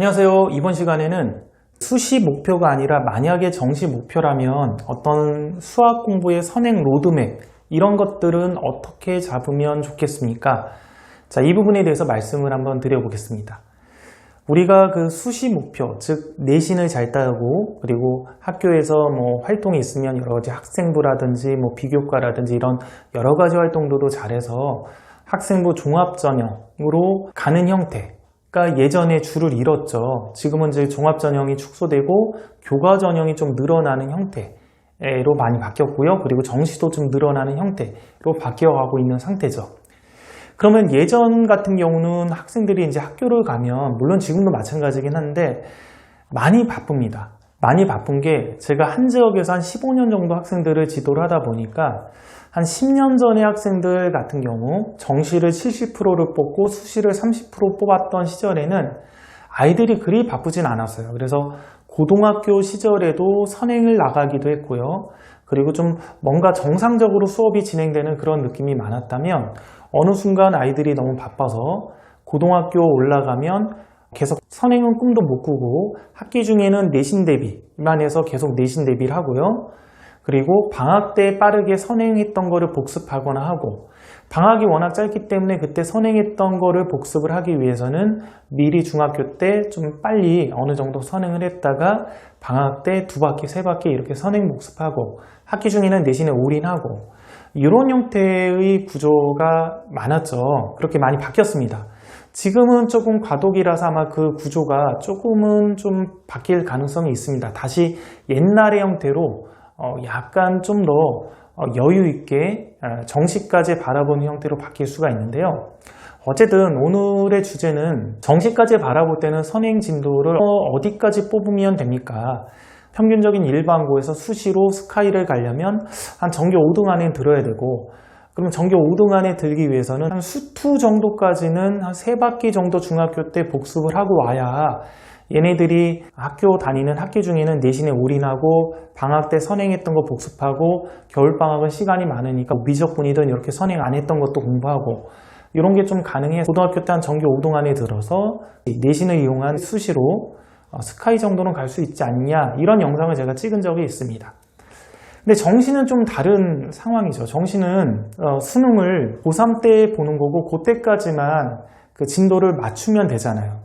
안녕하세요. 이번 시간에는 수시 목표가 아니라 만약에 정시 목표라면 어떤 수학 공부의 선행 로드맵 이런 것들은 어떻게 잡으면 좋겠습니까? 자, 이 부분에 대해서 말씀을 한번 드려보겠습니다. 우리가 그 수시 목표, 즉 내신을 잘 따고 그리고 학교에서 뭐 활동이 있으면 여러 가지 학생부라든지 뭐 비교과라든지 이런 여러 가지 활동들도 잘해서 학생부 종합전형으로 가는 형태 가 예전에 줄을 잃었죠. 지금은 이제 종합 전형이 축소되고 교과 전형이 좀 늘어나는 형태로 많이 바뀌었고요. 그리고 정시도 좀 늘어나는 형태로 바뀌어가고 있는 상태죠. 그러면 예전 같은 경우는 학생들이 이제 학교를 가면 물론 지금도 마찬가지긴 한데 많이 바쁩니다. 많이 바쁜 게 제가 한 지역에서 한 15년 정도 학생들을 지도를 하다 보니까 한 10년 전의 학생들 같은 경우 정시를 70%를 뽑고 수시를 30% 뽑았던 시절에는 아이들이 그리 바쁘진 않았어요. 그래서 고등학교 시절에도 선행을 나가기도 했고요. 그리고 좀 뭔가 정상적으로 수업이 진행되는 그런 느낌이 많았다면 어느 순간 아이들이 너무 바빠서 고등학교 올라가면 계속 선행은 꿈도 못 꾸고 학기 중에는 내신 대비만 해서 계속 내신 대비를 하고요. 그리고 방학 때 빠르게 선행했던 거를 복습하거나 하고 방학이 워낙 짧기 때문에 그때 선행했던 거를 복습을 하기 위해서는 미리 중학교 때 좀 빨리 어느 정도 선행을 했다가 방학 때 두 바퀴, 세 바퀴 이렇게 선행 복습하고 학기 중에는 내신에 올인하고 이런 형태의 구조가 많았죠. 그렇게 많이 바뀌었습니다. 지금은 조금 과도기라서 아마 그 구조가 조금은 좀 바뀔 가능성이 있습니다. 다시 옛날의 형태로 어, 약간 좀더 어, 여유 있게 어, 정시까지 바라보는 형태로 바뀔 수가 있는데요. 어쨌든 오늘의 주제는 정시까지 바라볼 때는 선행 진도를 어디까지 뽑으면 됩니까? 평균적인 일반고에서 수시로 스카이를 가려면 한 전교 5등 안에 들어야 되고 그럼 전교 5등 안에 들기 위해서는 한 수투 정도까지는 한세 바퀴 정도 중학교 때 복습을 하고 와야 얘네들이 학교 다니는 학기 중에는 내신에 올인하고 방학 때 선행했던 거 복습하고 겨울방학은 시간이 많으니까 미적분이든 이렇게 선행 안 했던 것도 공부하고 이런 게 좀 가능해 고등학교 때 한 전교 5등 안에 들어서 내신을 이용한 수시로 어, 스카이 정도는 갈 수 있지 않냐 이런 영상을 제가 찍은 적이 있습니다. 근데 정시는 좀 다른 상황이죠. 정시는 어, 수능을 고3 때 보는 거고 그때까지만 그 진도를 맞추면 되잖아요.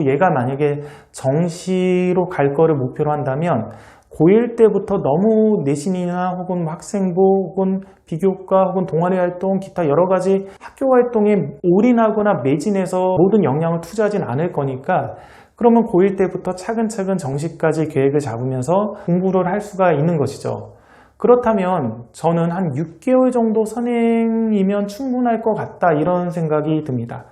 얘가 만약에 정시로 갈 거를 목표로 한다면 고1 때부터 너무 내신이나 혹은 학생부 혹은 비교과 혹은 동아리 활동 기타 여러 가지 학교 활동에 올인하거나 매진해서 모든 역량을 투자하진 않을 거니까 그러면 고1 때부터 차근차근 정시까지 계획을 잡으면서 공부를 할 수가 있는 것이죠. 그렇다면 저는 한 6개월 정도 선행이면 충분할 것 같다 이런 생각이 듭니다.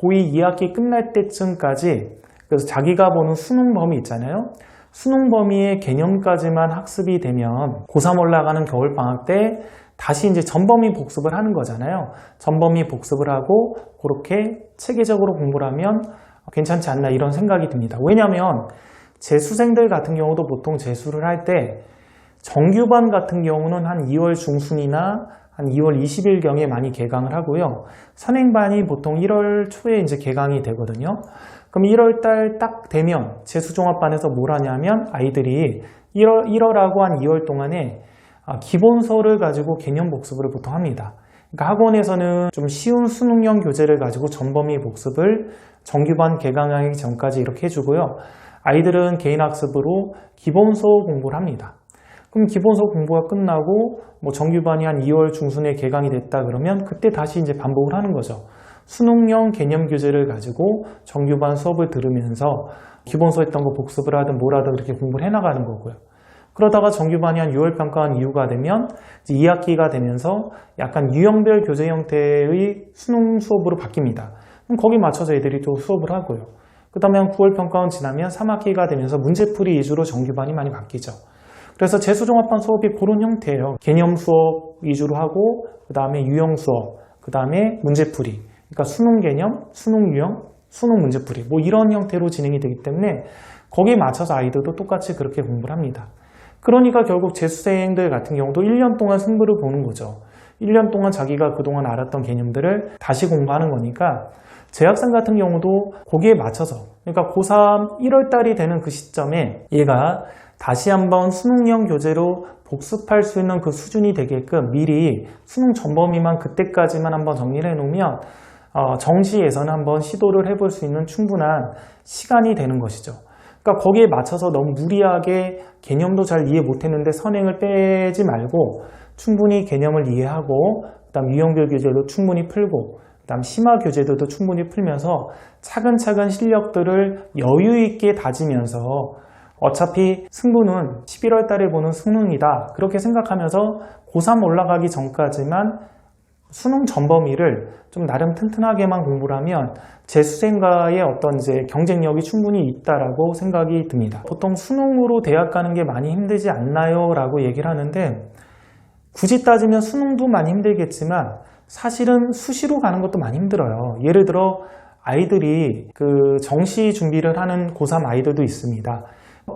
고2 2학기 끝날 때쯤까지 그래서 자기가 보는 수능 범위 있잖아요. 수능 범위의 개념까지만 학습이 되면 고3 올라가는 겨울방학 때 다시 이제 전범위 복습을 하는 거잖아요. 전범위 복습을 하고 그렇게 체계적으로 공부를 하면 괜찮지 않나 이런 생각이 듭니다. 왜냐하면 재수생들 같은 경우도 보통 재수를 할때 정규반 같은 경우는 한 2월 중순이나 한 2월 20일경에 많이 개강을 하고요. 선행반이 보통 1월 초에 이제 개강이 되거든요. 그럼 1월 달 딱 되면 재수종합반에서 뭘 하냐면 아이들이 1월, 1월하고 한 2월 동안에 아, 기본서를 가지고 개념 복습을 보통 합니다. 그러니까 학원에서는 좀 쉬운 수능형 교재를 가지고 전범위 복습을 정규반 개강하기 전까지 이렇게 해주고요. 아이들은 개인 학습으로 기본서 공부를 합니다. 그럼 기본서 공부가 끝나고 뭐 정규반이 한 2월 중순에 개강이 됐다 그러면 그때 다시 이제 반복을 하는 거죠. 수능형 개념 교재를 가지고 정규반 수업을 들으면서 기본서 했던 거 복습을 하든 뭘 하든 그렇게 공부를 해나가는 거고요. 그러다가 정규반이 한 6월 평가한 이후가 되면 2학기가 되면서 약간 유형별 교재 형태의 수능 수업으로 바뀝니다. 그럼 거기 맞춰서 애들이 또 수업을 하고요. 그 다음에 한 9월 평가원 지나면 3학기가 되면서 문제풀이 위주로 정규반이 많이 바뀌죠. 그래서 재수종합반 수업이 그런 형태예요. 개념 수업 위주로 하고 그 다음에 유형 수업, 그 다음에 문제풀이. 그러니까 수능 개념, 수능 유형, 수능 문제풀이 뭐 이런 형태로 진행이 되기 때문에 거기에 맞춰서 아이들도 똑같이 그렇게 공부를 합니다. 그러니까 결국 재수생들 같은 경우도 1년 동안 승부를 보는 거죠. 1년 동안 자기가 그동안 알았던 개념들을 다시 공부하는 거니까 재학생 같은 경우도 거기에 맞춰서 그러니까 고3 1월달이 되는 그 시점에 얘가 다시 한번 수능형 교재로 복습할 수 있는 그 수준이 되게끔 미리 수능 전범위만 그때까지만 한번 정리를 해놓으면 어, 정시에서는 한번 시도를 해볼 수 있는 충분한 시간이 되는 것이죠. 그러니까 거기에 맞춰서 너무 무리하게 개념도 잘 이해 못했는데 선행을 빼지 말고 충분히 개념을 이해하고 그다음 유형별 교재도 충분히 풀고 그다음 심화 교재들도 충분히 풀면서 차근차근 실력들을 여유 있게 다지면서 어차피 승부는 11월 달에 보는 수능이다. 그렇게 생각하면서 고3 올라가기 전까지만 수능 전범위를 좀 나름 튼튼하게만 공부를 하면 재수생과의 어떤 이제 경쟁력이 충분히 있다라고 생각이 듭니다. 보통 수능으로 대학 가는 게 많이 힘들지 않나요? 라고 얘기를 하는데 굳이 따지면 수능도 많이 힘들겠지만 사실은 수시로 가는 것도 많이 힘들어요. 예를 들어 아이들이 그 정시 준비를 하는 고3 아이들도 있습니다.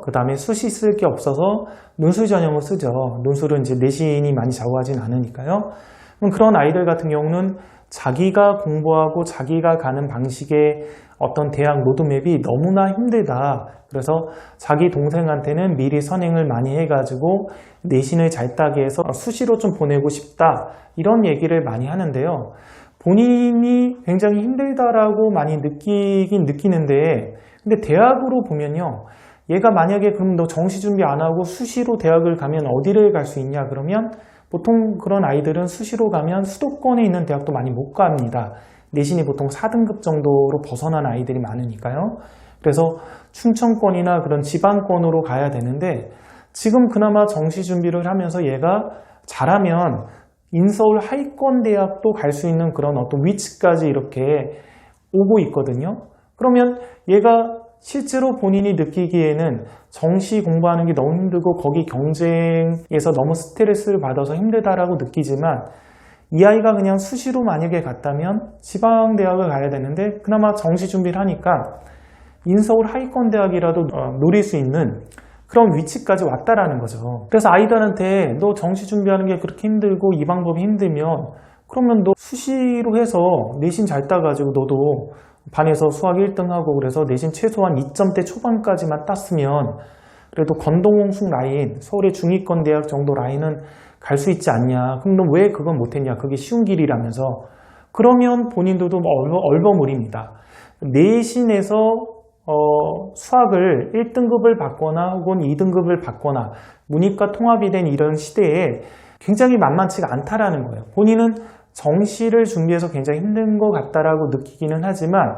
그 다음에 수시 쓸게 없어서 논술 전형을 쓰죠. 논술은 이제 내신이 많이 좌우하진 않으니까요. 그럼 그런 아이들 같은 경우는 자기가 공부하고 자기가 가는 방식의 어떤 대학 로드맵이 너무나 힘들다. 그래서 자기 동생한테는 미리 선행을 많이 해가지고 내신을 잘 따게 해서 수시로 좀 보내고 싶다. 이런 얘기를 많이 하는데요. 본인이 굉장히 힘들다라고 많이 느끼긴 느끼는데, 근데 대학으로 보면요. 얘가 만약에 그럼 너 정시 준비 안 하고 수시로 대학을 가면 어디를 갈 수 있냐? 그러면 보통 그런 아이들은 수시로 가면 수도권에 있는 대학도 많이 못 갑니다. 내신이 보통 4등급 정도로 벗어난 아이들이 많으니까요. 그래서 충청권이나 그런 지방권으로 가야 되는데 지금 그나마 정시 준비를 하면서 얘가 잘하면 인서울 하위권 대학도 갈 수 있는 그런 어떤 위치까지 이렇게 오고 있거든요. 그러면 얘가 실제로 본인이 느끼기에는 정시 공부하는 게 너무 힘들고 거기 경쟁에서 너무 스트레스를 받아서 힘들다라고 느끼지만 이 아이가 그냥 수시로 만약에 갔다면 지방대학을 가야 되는데 그나마 정시 준비를 하니까 인서울 하위권 대학이라도 어, 노릴 수 있는 그런 위치까지 왔다라는 거죠. 그래서 아이들한테 너 정시 준비하는 게 그렇게 힘들고 이 방법이 힘들면 그러면 너 수시로 해서 내신 잘 따가지고 너도 반에서 수학 1등하고 그래서 내신 최소한 2점대 초반까지만 땄으면 그래도 건동홍숙 라인, 서울의 중위권 대학 정도 라인은 갈 수 있지 않냐. 그럼 너 왜 그건 못했냐. 그게 쉬운 길이라면서. 그러면 본인들도 뭐 얼버, 얼버 무립니다. 내신에서 어, 수학을 1등급을 받거나 혹은 2등급을 받거나 문이과 통합이 된 이런 시대에 굉장히 만만치가 않다라는 거예요. 본인은 정시를 준비해서 굉장히 힘든 것 같다라고 느끼기는 하지만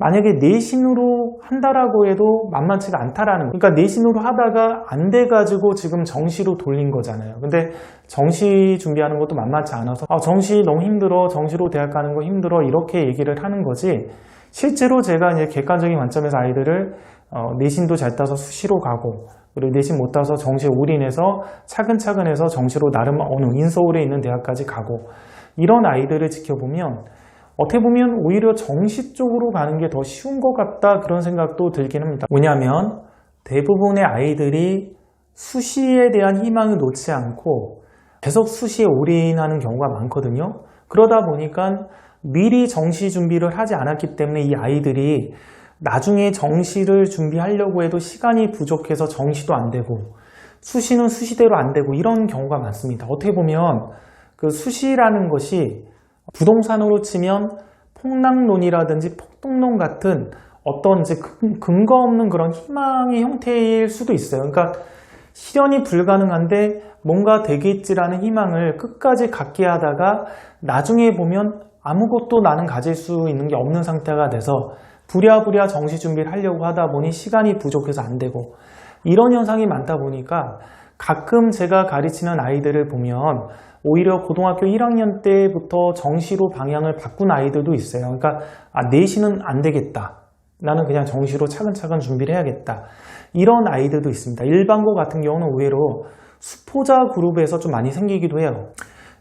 만약에 내신으로 한다라고 해도 만만치가 않다라는. 그러니까 내신으로 하다가 안 돼가지고 지금 정시로 돌린 거잖아요. 근데 정시 준비하는 것도 만만치 않아서 아, 정시 너무 힘들어, 정시로 대학 가는 거 힘들어 이렇게 얘기를 하는 거지 실제로 제가 이제 객관적인 관점에서 아이들을 어, 내신도 잘 따서 수시로 가고 그리고 내신 못 따서 정시에 올인해서 차근차근 해서 정시로 나름 어느 인서울에 있는 대학까지 가고 이런 아이들을 지켜보면 어떻게 보면 오히려 정시 쪽으로 가는 게 더 쉬운 것 같다 그런 생각도 들긴 합니다. 왜냐하면 대부분의 아이들이 수시에 대한 희망을 놓지 않고 계속 수시에 올인하는 경우가 많거든요. 그러다 보니까 미리 정시 준비를 하지 않았기 때문에 이 아이들이 나중에 정시를 준비하려고 해도 시간이 부족해서 정시도 안 되고 수시는 수시대로 안 되고 이런 경우가 많습니다. 어떻게 보면 그 수시라는 것이 부동산으로 치면 폭락론이라든지 폭등론 같은 어떤 이제 근거 없는 그런 희망의 형태일 수도 있어요. 그러니까 실현이 불가능한데 뭔가 되겠지라는 희망을 끝까지 갖게 하다가 나중에 보면 아무것도 나는 가질 수 있는 게 없는 상태가 돼서 부랴부랴 정시 준비를 하려고 하다 보니 시간이 부족해서 안 되고 이런 현상이 많다 보니까 가끔 제가 가르치는 아이들을 보면 오히려 고등학교 1학년 때부터 정시로 방향을 바꾼 아이들도 있어요. 그러니까 아, 내신은 안 되겠다. 나는 그냥 정시로 차근차근 준비를 해야겠다. 이런 아이들도 있습니다. 일반고 같은 경우는 의외로 수포자 그룹에서 좀 많이 생기기도 해요.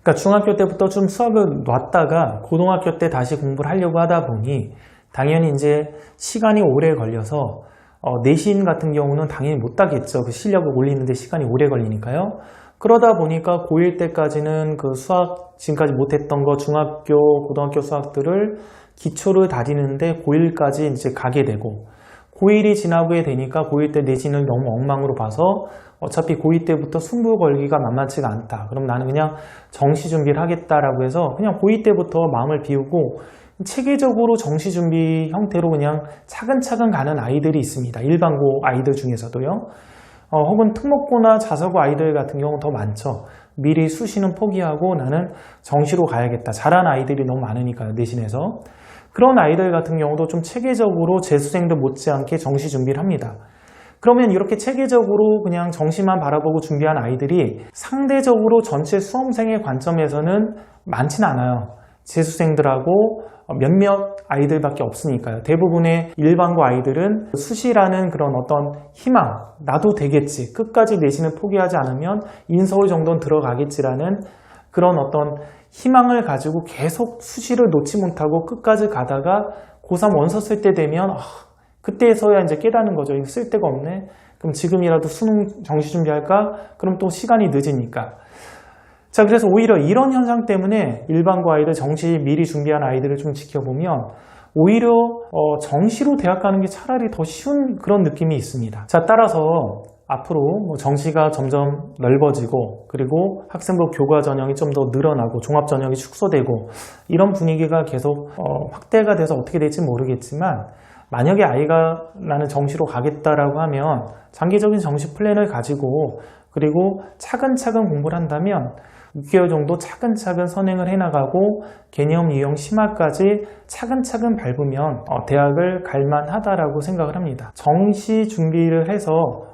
그러니까 중학교 때부터 좀 수학을 놨다가 고등학교 때 다시 공부를 하려고 하다 보니 당연히 이제 시간이 오래 걸려서 어, 내신 같은 경우는 당연히 못 따겠죠. 그 실력을 올리는데 시간이 오래 걸리니까요. 그러다 보니까 고1 때까지는 그 수학 지금까지 못했던 거 중학교, 고등학교 수학들을 기초를 다지는데 고1까지 이제 가게 되고 고1이 지나게 되니까 고1 때 내신을 너무 엉망으로 봐서 어차피 고2 때부터 승부 걸기가 만만치가 않다. 그럼 나는 그냥 정시 준비를 하겠다라고 해서 그냥 고2 때부터 마음을 비우고 체계적으로 정시 준비 형태로 그냥 차근차근 가는 아이들이 있습니다. 일반고 아이들 중에서도요. 어, 혹은 특목고나 자사고 아이들 같은 경우는 더 많죠. 미리 수시는 포기하고 나는 정시로 가야겠다. 잘한 아이들이 너무 많으니까요, 내신에서. 그런 아이들 같은 경우도 좀 체계적으로 재수생들 못지않게 정시 준비를 합니다. 그러면 이렇게 체계적으로 그냥 정시만 바라보고 준비한 아이들이 상대적으로 전체 수험생의 관점에서는 많지는 않아요. 재수생들하고 몇몇 아이들밖에 없으니까요. 대부분의 일반고 아이들은 수시라는 그런 어떤 희망, 나도 되겠지, 끝까지 내신을 포기하지 않으면 인서울 정도는 들어가겠지라는 그런 어떤 희망을 가지고 계속 수시를 놓지 못하고 끝까지 가다가 고3 원서 쓸 때 되면 아, 그때서야 이제 깨닫는 거죠. 이거 쓸 데가 없네. 그럼 지금이라도 수능 정시 준비할까? 그럼 또 시간이 늦으니까. 자, 그래서 오히려 이런 현상 때문에 일반고 아이들 정시 미리 준비한 아이들을 좀 지켜보면 오히려 어, 정시로 대학 가는 게 차라리 더 쉬운 그런 느낌이 있습니다. 자, 따라서 앞으로 뭐 정시가 점점 넓어지고 그리고 학생부 교과 전형이 좀 더 늘어나고 종합 전형이 축소되고 이런 분위기가 계속 어, 확대가 돼서 어떻게 될지 모르겠지만 만약에 아이가 나는 정시로 가겠다라고 하면 장기적인 정시 플랜을 가지고 그리고 차근차근 공부를 한다면 6개월 정도 차근차근 선행을 해나가고 개념 유형 심화까지 차근차근 밟으면 어, 대학을 갈만하다라고 생각을 합니다. 정시 준비를 해서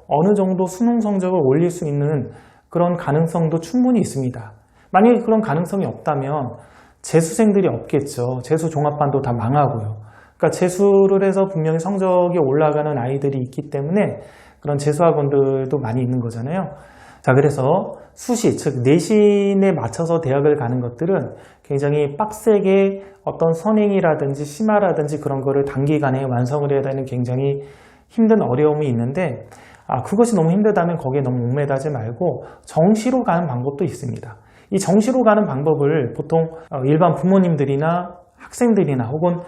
어느 정도 수능 성적을 올릴 수 있는 그런 가능성도 충분히 있습니다. 만약에 그런 가능성이 없다면 재수생들이 없겠죠. 재수 종합반도 다 망하고요. 그러니까 재수를 해서 분명히 성적이 올라가는 아이들이 있기 때문에 그런 재수학원들도 많이 있는 거잖아요. 자, 그래서 수시, 즉 내신에 맞춰서 대학을 가는 것들은 굉장히 빡세게 어떤 선행이라든지 심화라든지 그런 거를 단기간에 완성을 해야 되는 굉장히 힘든 어려움이 있는데 아, 그것이 너무 힘들다면 거기에 너무 목매다지 말고 정시로 가는 방법도 있습니다. 이 정시로 가는 방법을 보통 어, 일반 부모님들이나 학생들이나 혹은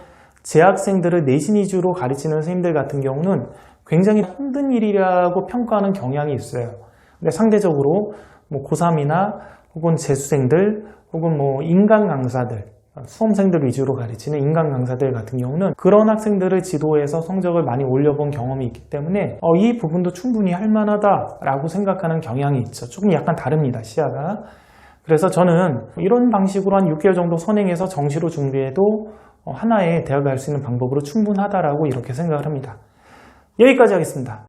재학생들을 내신 위주로 가르치는 선생님들 같은 경우는 굉장히 힘든 일이라고 평가하는 경향이 있어요. 근데 상대적으로 뭐 고3이나 혹은 재수생들 혹은 뭐 인간 강사들 수험생들 위주로 가르치는 인간 강사들 같은 경우는 그런 학생들을 지도해서 성적을 많이 올려본 경험이 있기 때문에 어, 이 부분도 충분히 할만하다라고 생각하는 경향이 있죠. 조금 약간 다릅니다, 시야가. 그래서 저는 이런 방식으로 한 6개월 정도 선행해서 정시로 준비해도 어, 하나의 대학을 갈 수 있는 방법으로 충분하다라고 이렇게 생각을 합니다. 여기까지 하겠습니다.